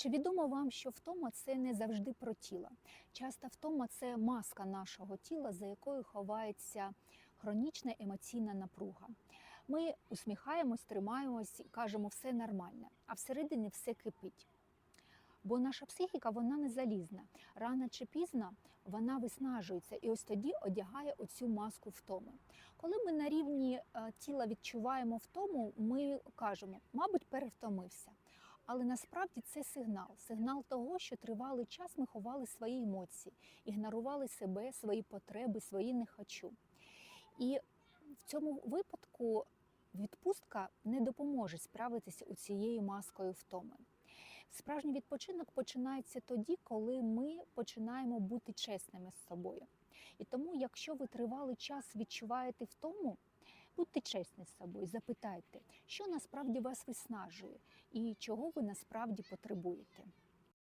Чи відомо вам, що втома це не завжди про тіло? Часто втома це маска нашого тіла, за якою ховається хронічна емоційна напруга. Ми усміхаємось, тримаємось і кажемо, все нормально, а всередині все кипить. Бо наша психіка вона не залізна. Рано чи пізно вона виснажується і ось тоді одягає оцю маску втоми. Коли ми на рівні е, тіла відчуваємо втому, ми кажемо, мабуть, перевтомився. Але насправді це сигнал, сигнал того, що тривалий час ми ховали свої емоції, ігнорували себе, свої потреби, свої не хочу. І в цьому випадку відпустка не допоможе справитися у цією маскою втоми. Справжній відпочинок починається тоді, коли ми починаємо бути чесними з собою. І тому, якщо ви тривалий час відчуваєте втому, будьте чесні з собою, запитайте, що насправді вас виснажує і чого ви насправді потребуєте.